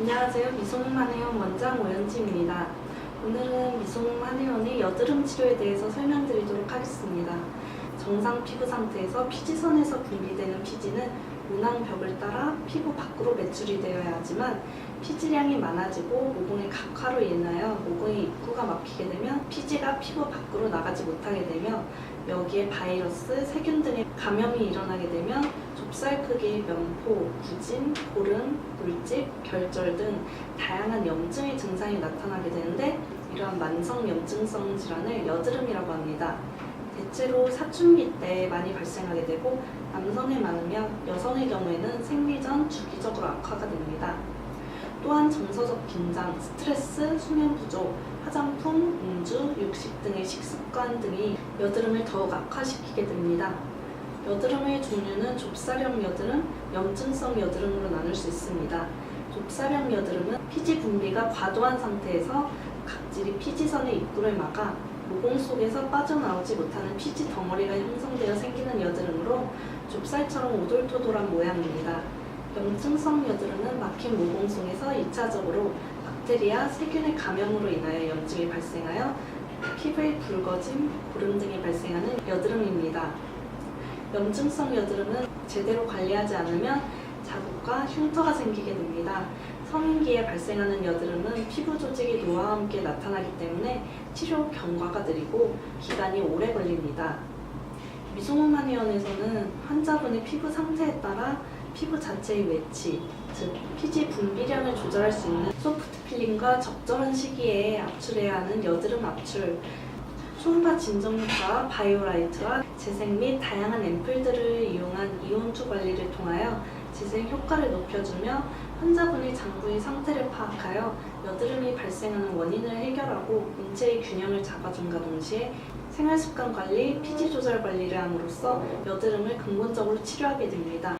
안녕하세요. 미송만해원 원장 오현지입니다. 오늘은 미송만해원의 여드름 치료에 대해서 설명드리도록 하겠습니다. 정상 피부 상태에서 피지선에서 분비되는 피지는 문항벽을 따라 피부 밖으로 매출이 되어야 하지만 피지량이 많아지고 모공의 각화로 인하여 모공의 입구가 막히게 되면 피지가 피부 밖으로 나가지 못하게 되며 여기에 바이러스, 세균 등의 감염이 일어나게 되면 좁쌀 크기의 면포, 부진, 고름, 물집, 결절 등 다양한 염증의 증상이 나타나게 되는데 이러한 만성 염증성 질환을 여드름이라고 합니다. 대체로 사춘기 때 많이 발생하게 되고 남성에 많으며 여성의 경우에는 생리 전 주기적으로 악화가 됩니다. 또한 정서적 긴장, 스트레스, 수면 부족, 화장품, 음주, 육식 등의 식습관 등이 여드름을 더욱 악화시키게 됩니다. 여드름의 종류는 좁쌀형 여드름, 염증성 여드름으로 나눌 수 있습니다. 좁쌀형 여드름은 피지 분비가 과도한 상태에서 각질이 피지선의 입구를 막아 모공 속에서 빠져나오지 못하는 피지 덩어리가 형성되어 생기는 여드름으로 좁쌀처럼 오돌토돌한 모양입니다. 염증성 여드름은 막힌 모공 속에서 2차적으로 박테리아, 세균의 감염으로 인하여 염증이 발생하여 피부의 붉어짐, 고름 등이 발생하는 여드름입니다. 염증성 여드름은 제대로 관리하지 않으면 자국과 흉터가 생기게 됩니다. 성인기에 발생하는 여드름은 피부 조직의 노화와 함께 나타나기 때문에 치료 경과가 느리고 기간이 오래 걸립니다. 미송호만의원에서는 환자분의 피부 상태에 따라 피부 자체의 외치, 즉 피지 분비량을 조절할 수 있는 소프트 필링과 적절한 시기에 압출해야 하는 여드름 압출, 초음파 진정효과, 바이오라이트와 재생 및 다양한 앰플들을 이용한 이온투 관리를 통하여 재생 효과를 높여주며 환자분의 장부의 상태를 파악하여 여드름이 발생하는 원인을 해결하고 인체의 균형을 잡아줌과 동시에 생활습관 관리, 피지 조절 관리를 함으로써 여드름을 근본적으로 치료하게 됩니다.